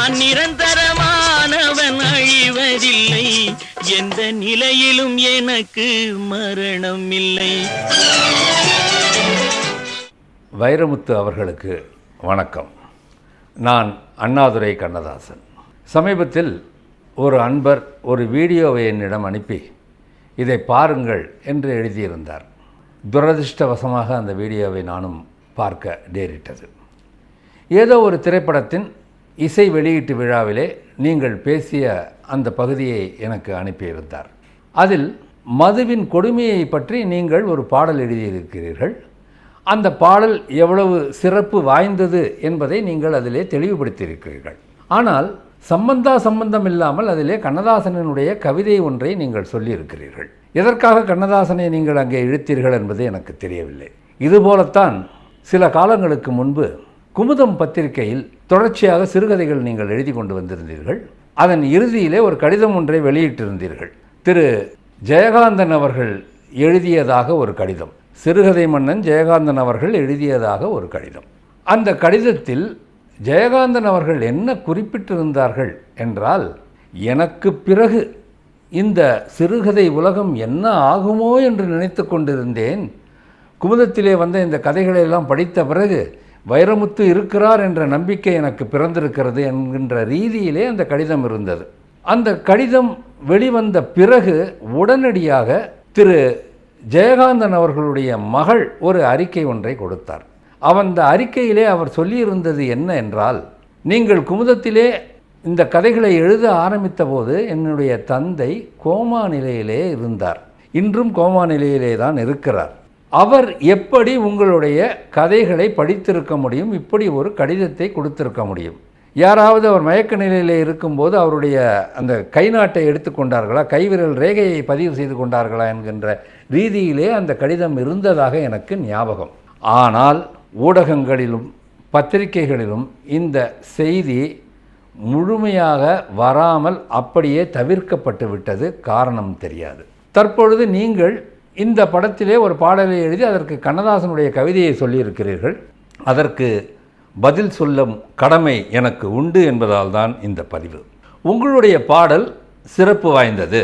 நான் நிரந்தரமானவன் அழிவதில்லை. எந்த நிலையிலும் எனக்கு மரணம் இல்லை வைரமுத்து அவர்களுக்கு வணக்கம். நான் அண்ணாதுரை கண்ணதாசன். சமீபத்தில் ஒரு அன்பர் ஒரு வீடியோவை என்னிடம் அனுப்பி இதை பாருங்கள் என்று எழுதியிருந்தார். துரதிர்ஷ்டவசமாக அந்த வீடியோவை நானும் பார்க்க நேரிட்டது. ஏதோ ஒரு திரைப்படத்தின் இசை வெளியீட்டு விழாவிலே நீங்கள் பேசிய அந்த பகுதியை எனக்கு அனுப்பியிருந்தார் அதில் மதுவின் கொடுமையை பற்றி நீங்கள் ஒரு பாடல் எழுதியிருக்கிறீர்கள். அந்த பாடல் எவ்வளவு சிறப்பு வாய்ந்தது என்பதை நீங்கள் அதிலே தெளிவுபடுத்தியிருக்கிறீர்கள். ஆனால் சம்பந்தா சம்பந்தம் இல்லாமல் அதிலே கண்ணதாசனனுடைய கவிதை ஒன்றை நீங்கள் சொல்லியிருக்கிறீர்கள். எதற்காக கண்ணதாசனை நீங்கள் அங்கே இழுத்தீர்கள் என்பது எனக்கு தெரியவில்லை. இதுபோலத்தான் சில காலங்களுக்கு முன்பு குமுதம் பத்திரிகையில் தொடர்ச்சியாக சிறுகதைகள் நீங்கள் எழுதி கொண்டு வந்திருந்தீர்கள். அதன் இறுதியிலே ஒரு கடிதம் ஒன்றை வெளியிட்டிருந்தீர்கள். திரு. ஜெயகாந்தன் அவர்கள் எழுதியதாக ஒரு கடிதம். சிறுகதை மன்னன் ஜெயகாந்தன் அவர்கள் எழுதியதாக ஒரு கடிதம். அந்த கடிதத்தில் ஜெயகாந்தன் அவர்கள் என்ன குறிப்பிட்டிருந்தார்கள் என்றால் எனக்கு பிறகு இந்த சிறுகதை உலகம் என்ன ஆகுமோ என்று நினைத்து கொண்டிருந்தேன். குமுதத்திலே வந்த இந்த கதைகளை எல்லாம் படித்த பிறகு வைரமுத்து இருக்கிறார் என்ற நம்பிக்கை எனக்கு பிறந்திருக்கிறது என்கின்ற ரீதியிலே அந்த கடிதம் இருந்தது. அந்த கடிதம் வெளிவந்த பிறகு உடனடியாக திரு ஜெயகாந்தன் அவர்களுடைய மகள் ஒரு அறிக்கை ஒன்றை கொடுத்தார். அந்த அறிக்கையிலே அவர் சொல்லியிருந்தது என்ன என்றால் நீங்கள் குமுதத்திலே இந்த கதைகளை எழுத ஆரம்பித்த போது என்னுடைய தந்தை கோமா நிலையிலே இருந்தார். இன்றும் கோமா நிலையிலே தான் இருக்கிறார். அவர் எப்படி உங்களுடைய கதைகளை படித்திருக்க முடியும் இப்படி ஒரு கடிதத்தை கொடுத்திருக்க முடியும். யாராவது அவர் மயக்க நிலையில் இருக்கும்போது அவருடைய அந்த கை நாட்டை எடுத்துக்கொண்டார்களா கைவிரல் ரேகையை பதிவு செய்து கொண்டார்களா என்கின்ற ரீதியிலே அந்த கடிதம் இருந்ததாக எனக்கு ஞாபகம். ஆனால் ஊடகங்களிலும் பத்திரிகைகளிலும் இந்த செய்தி முழுமையாக வராமல் அப்படியே தவிர்க்கப்பட்டு விட்டது காரணம் தெரியாது. தற்பொழுது நீங்கள் இந்த படத்திலே ஒரு பாடலை எழுதி அதற்கு கண்ணதாசனுடைய கவிதையை சொல்லியிருக்கிறீர்கள். அதற்கு பதில் சொல்லும் கடமை எனக்கு உண்டு என்பதால் தான் இந்த பதிவு. உங்களுடைய பாடல் சிறப்பு வாய்ந்தது.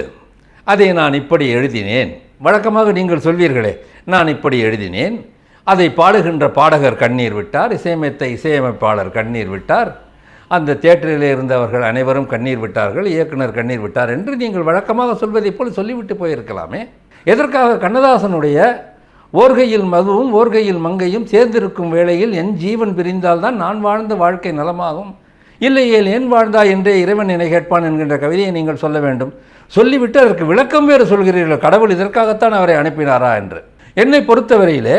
அதை நான் இப்படி எழுதினேன். வழக்கமாக நீங்கள் சொல்வீர்களே நான் இப்படி எழுதினேன். அதை பாடுகின்ற பாடகர் கண்ணீர் விட்டார் இசையமைத்த இசையமைப்பாளர் கண்ணீர் விட்டார். அந்த தேட்டரில் இருந்தவர்கள் அனைவரும் கண்ணீர் விட்டார்கள் இயக்குனர் கண்ணீர் விட்டார் என்று நீங்கள் வழக்கமாக சொல்வதைப் போல் சொல்லிவிட்டு போயிருக்கலாமே. எதற்காக கண்ணதாசனுடைய ஓர்கையில் மதுவும் ஓர்கையில் மங்கையும் சேர்ந்திருக்கும் வேளையில் என் ஜீவன் பிரிந்தால்தான் நான் வாழ்ந்த வாழ்க்கை நலமாகும். இல்லையேல் ஏன் வாழ்ந்தா என்றே இறைவன் என்னை கேட்பான் என்கின்ற கவிதையை நீங்கள் சொல்ல வேண்டும். சொல்லிவிட்டு அதற்கு விளக்கம் வேறு சொல்கிறீர்கள். கடவுள் இதற்காகத்தான் அவரை அனுப்பினாரா என்று. என்னை பொறுத்தவரையிலே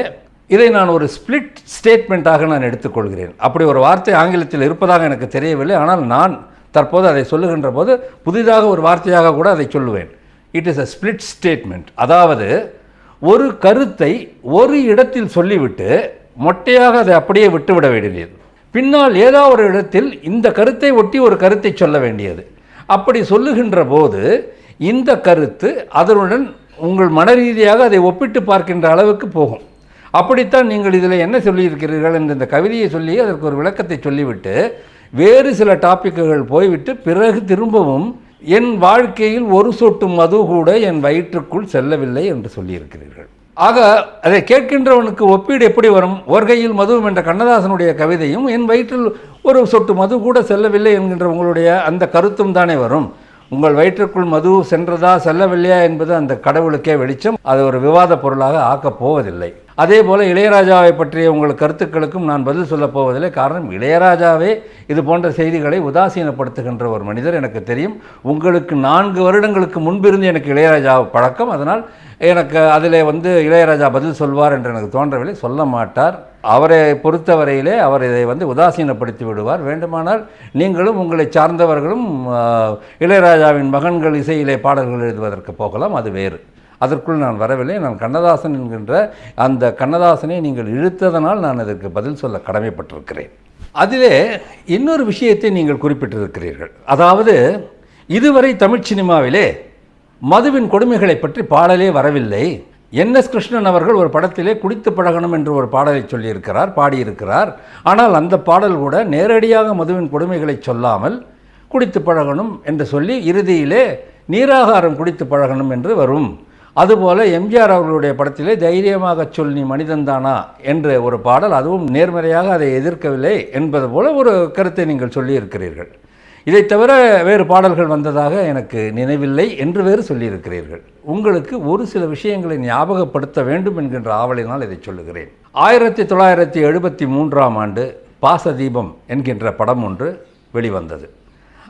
இதை நான் ஒரு ஸ்பிளிட் ஸ்டேட்மெண்ட்டாக நான் எடுத்துக்கொள்கிறேன். அப்படி ஒரு வார்த்தை ஆங்கிலத்தில் இருப்பதாக எனக்கு தெரியவில்லை. ஆனால் நான் தற்போது அதை சொல்லுகின்ற போது புதிதாக ஒரு வார்த்தையாக கூட அதை சொல்லுவேன். It is a split statement அதாவது ஒரு கருத்தை ஒரு இடத்தில் சொல்லிவிட்டு மொட்டையாக அதை அப்படியே விட்டுவிட வேண்டியது. பின்னால் ஏதோ ஒரு இடத்தில் இந்த கருத்தை ஒட்டி ஒரு கருத்தை சொல்ல வேண்டியது. அப்படி சொல்லுகின்ற போது இந்த கருத்து அதனுடன் உங்கள் மன ரீதியாக அதை ஒப்பிட்டு பார்க்கின்ற அளவுக்கு போகும். அப்படித்தான் நீங்கள் இதில் என்ன சொல்லியிருக்கிறீர்கள் என்ற இந்த கவிதையை சொல்லி அதற்கு ஒரு விளக்கத்தை சொல்லிவிட்டு வேறு சில டாப்பிக்குகள் போய்விட்டு பிறகு திரும்பவும் என் வாழ்க்கையில் ஒரு சொட்டு மது கூட என் வயிற்றுக்குள் செல்லவில்லை என்று சொல்லியிருக்கிறீர்கள். ஆக அதை கேட்கின்றவனுக்கு ஒப்பீடு எப்படி வரும்? ஒர்கையில் மதுவும் என்ற கண்ணதாசனுடைய கவிதையும் என் வயிற்றில் ஒரு சொட்டு மது கூட செல்லவில்லை என்கின்ற உங்களுடைய அந்த கருத்தும் தானே வரும். உங்கள் வயிற்றுக்குள் மது சென்றதா செல்லவில்லையா என்பது அந்த கடவுளுக்கே வெளிச்சம். அது ஒரு விவாத பொருளாக ஆக்கப் போவதில்லை. அதே போல் இளையராஜாவை பற்றிய உங்கள் கருத்துக்களுக்கும் நான் பதில் சொல்லப் போவதில்லை. காரணம் இளையராஜாவே இது போன்ற செய்திகளை உதாசீனப்படுத்துகின்ற ஒரு மனிதர் எனக்கு தெரியும். உங்களுக்கு நான்கு வருடங்களுக்கு முன்பிருந்து எனக்கு இளையராஜா பழக்கம். அதனால் எனக்கு அதில் வந்து இளையராஜா பதில் சொல்வார் என்று எனக்கு தோன்றவில்லை. சொல்ல மாட்டார். அவரை பொறுத்தவரையிலே அவர் இதை வந்து உதாசீனப்படுத்தி விடுவார். வேண்டுமானால் நீங்களும் உங்களை சார்ந்தவர்களும் இளையராஜாவின் மகன்கள் இசையிலே பாடல்கள் எழுதுவதற்கு போகலாம். அது வேறு. அதற்குள் நான் வரவில்லை. நான் கண்ணதாசன் என்கின்ற அந்த கண்ணதாசனை நீங்கள் இழுத்ததனால் நான் அதற்கு பதில் சொல்ல கடமைப்பட்டிருக்கிறேன். அதிலே இன்னொரு விஷயத்தை நீங்கள் குறிப்பிட்டிருக்கிறீர்கள். அதாவது இதுவரை தமிழ் சினிமாவிலே மதுவின் கொடுமைகளை பற்றி பாடலே வரவில்லை. என் எஸ் கிருஷ்ணன் அவர்கள் ஒரு படத்திலே குடித்து பழகணும் என்று ஒரு பாடலை சொல்லியிருக்கிறார் பாடியிருக்கிறார். ஆனால் அந்த பாடல் கூட நேரடியாக மதுவின் கொடுமைகளை சொல்லாமல் குடித்து பழகணும் என்று சொல்லி இறுதியிலே நீராகாரம் குடித்து பழகணும் என்று வரும். அதுபோல் எம்ஜிஆர் அவர்களுடைய படத்திலே தைரியமாக சொல் நீ மனிதன்தானா என்ற ஒரு பாடல் அதுவும் நேர்மறையாக அதை எதிர்க்கவில்லை என்பது போல ஒரு கருத்தை நீங்கள் சொல்லியிருக்கிறீர்கள். இதை தவிர வேறு பாடல்கள் வந்ததாக எனக்கு நினைவில்லை என்று வேறு சொல்லியிருக்கிறீர்கள். உங்களுக்கு ஒரு சில விஷயங்களை ஞாபகப்படுத்த வேண்டும் என்கின்ற ஆவலினால் இதை சொல்லுகிறேன். ஆயிரத்தி தொள்ளாயிரத்தி எழுபத்தி மூன்றாம் ஆண்டு பாசதீபம் என்கின்ற படம் ஒன்று வெளிவந்தது.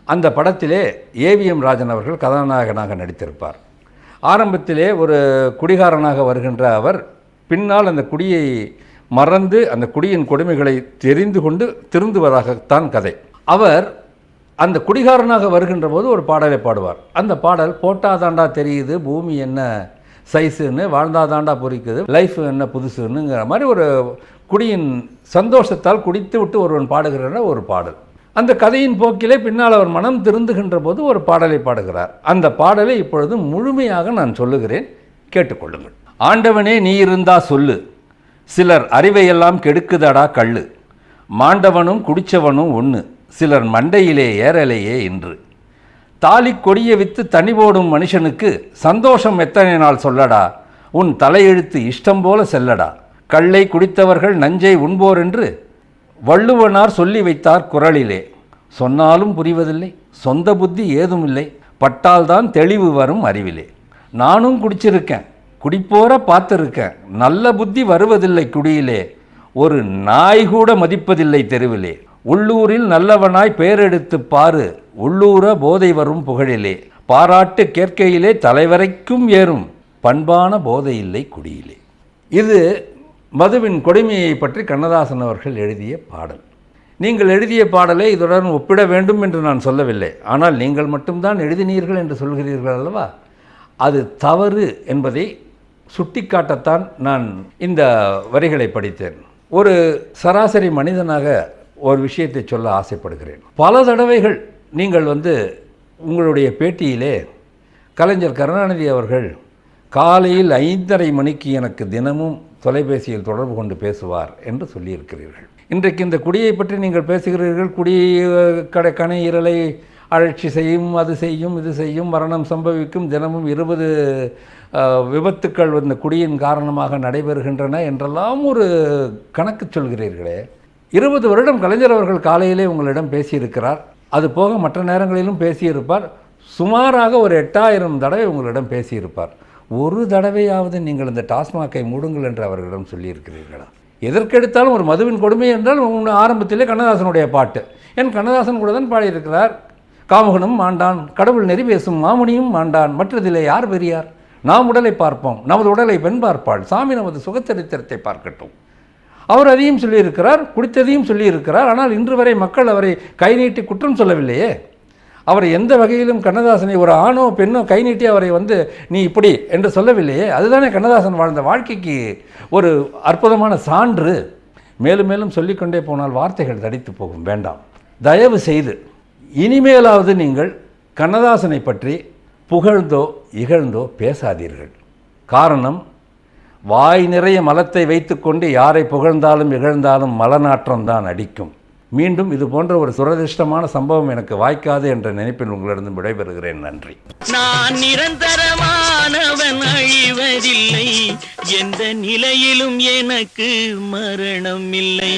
அந்த படத்திலே ஏவிஎம் ராஜன் அவர்கள் கதாநாயகனாக நடித்திருப்பார். ஆரம்பத்திலே ஒரு குடிகாரனாக வருகின்ற அவர் பின்னால் அந்த குடியை மறந்து அந்த குடியின் கொடுமைகளை தெரிந்து கொண்டு திருந்துவதாகத்தான் கதை. அவர் அந்த குடிகாரனாக வருகின்ற போது ஒரு பாடலை பாடுவார். அந்த பாடல் போட்டாதாண்டா தெரியுது பூமி என்ன சைஸுன்னு வாழ்ந்தாதாண்டா பொறிக்குது லைஃப் என்ன புதுசுன்னுங்கிற மாதிரி ஒரு குடியின் சந்தோஷத்தால் குடித்து விட்டு ஒருவன் பாடுகிறன ஒரு பாடல். அந்த கதையின் போக்கிலே பின்னால் அவர் மனம் திருந்துகின்ற போது ஒரு பாடலை பாடுகிறார். அந்த பாடலை இப்பொழுது முழுமையாக நான் சொல்லுகிறேன். கேட்டுக்கொள்ளுங்கள். ஆண்டவனே நீ இருந்தா சொல்லு. சிலர் அறிவையெல்லாம் கெடுக்குதடா கள்ளு. மாண்டவனும் குடிச்சவனும் ஒன்று சிலர் மண்டையிலே ஏறலையே இன்று. தாலி கொடிய வித்து தனி போடும் மனுஷனுக்கு சந்தோஷம் எத்தனை நாள் சொல்லடா. உன் தலையெழுத்து இஷ்டம் போல செல்லடா. கள்ளை குடித்தவர்கள் நஞ்சை உண்போர் என்று வள்ளுவனார் சொல்லி வைத்தார் குரலிலே. சொன்னாலும் புரிவதில்லை சொந்த புத்தி ஏதுமில்லை பட்டால்தான் தெளிவு வரும் அறிவிலே. நானும் குடிச்சிருக்கேன் குடிப்போற பார்த்துருக்கேன் நல்ல புத்தி வருவதில்லை குடியிலே. ஒரு நாய் கூட மதிப்பதில்லை தெருவிலே. உள்ளூரில் நல்லவனாய் பேரெடுத்து பாரு உள்ளூர போதை வரும் புகழிலே. பாராட்டு கேட்கையிலே தலைவரைக்கும் ஏறும் பண்பான போதை இல்லை குடியிலே. இது மதுவின் கொடுமையை பற்றி கண்ணதாசன் அவர்கள் எழுதிய பாடல். நீங்கள் எழுதிய பாடலை இதுடன் ஒப்பிட வேண்டும் என்று நான் சொல்லவில்லை. ஆனால் நீங்கள் மட்டும்தான் எழுதினீர்கள் என்று சொல்கிறீர்கள் அல்லவா? அது தவறு என்பதை சுட்டிக்காட்டத்தான் நான் இந்த வரிகளை படித்தேன். ஒரு சராசரி மனிதனாக ஒரு விஷயத்தை சொல்ல ஆசைப்படுகிறேன். பல தடவைகள் நீங்கள் வந்து உங்களுடைய பேட்டியிலே கலைஞர் கருணாநிதி அவர்கள் காலையில் ஐந்தரை மணிக்கு எனக்கு தினமும் தொலைபேசியில் தொடர்பு கொண்டு பேசுவார் என்று சொல்லியிருக்கிறீர்கள். இன்றைக்கு இந்த குடியை பற்றி நீங்கள் பேசுகிறீர்கள். குடி கடைக்கான கடை இரலை அழற்சி செய்யும் அது செய்யும் இது செய்யும் மரணம் சம்பவிக்கும் தினமும் இருபது விபத்துக்கள் இந்த குடியின் காரணமாக நடைபெறுகின்றன என்றெல்லாம் ஒரு கணக்கு சொல்கிறீர்களே. இருபது வருடம் கலைஞர் அவர்கள் காலையிலே உங்களிடம் பேசியிருக்கிறார். அது போக மற்ற நேரங்களிலும் பேசியிருப்பார். சுமாராக ஒரு எட்டாயிரம் தடவை உங்களிடம் பேசியிருப்பார். ஒரு தடவையாவது நீங்கள் இந்த டாஸ்மாகை மூடுங்கள் என்று அவர்களிடம் சொல்லியிருக்கிறீர்களா? எதற்கெடுத்தாலும் ஒரு மதுவின் கொடுமை என்றால் உங்க ஆரம்பத்திலே கண்ணதாசனுடைய பாட்டு. என் கண்ணதாசன் கூட தான் பாடியிருக்கிறார். காமுகனும் மாண்டான் கடவுள் நெறி பேசும் மாமுனியும் மாண்டான் மற்றதிலே யார் பெரியார்? நாம் உடலை பார்ப்போம் நமது உடலை பெண் பார்ப்பாள் சாமி நமது சுகச்சரித்திரத்தை பார்க்கட்டும். அவர் அதையும் சொல்லியிருக்கிறார் குடித்ததையும் சொல்லியிருக்கிறார் ஆனால் இன்று வரை மக்கள் அவரை கை நீட்டி குற்றம் சொல்லவில்லையே. அவரை எந்த வகையிலும் கண்ணதாசனை ஒரு ஆணோ பெண்ணோ கை நீட்டி அவரை வந்து நீ இப்படி என்று சொல்லவில்லையே. அதுதானே கண்ணதாசன் வாழ்ந்த வாழ்க்கைக்கு ஒரு அற்புதமான சான்று. மேலும் மேலும் சொல்லிக்கொண்டே போனால் வார்த்தைகள் தடித்து போகும். வேண்டாம். தயவு செய்து இனிமேலாவது நீங்கள் கண்ணதாசனை பற்றி புகழ்ந்தோ இகழ்ந்தோ பேசாதீர்கள். காரணம் வாய் நிறைய மலத்தை வைத்துக்கொண்டு யாரை புகழ்ந்தாலும் இகழ்ந்தாலும் மலநாற்றம்தான் அடிக்கும். மீண்டும் இது போன்ற ஒரு துரதிருஷ்டமான சம்பவம் எனக்கு வாய்க்காது என்ற நினைப்பில் உங்களிடம் விடைபெறுகிறேன். நன்றி. நான் நிரந்தரமானவன் அழிவதில்லை. எந்த நிலையிலும் எனக்கு மரணம் இல்லை.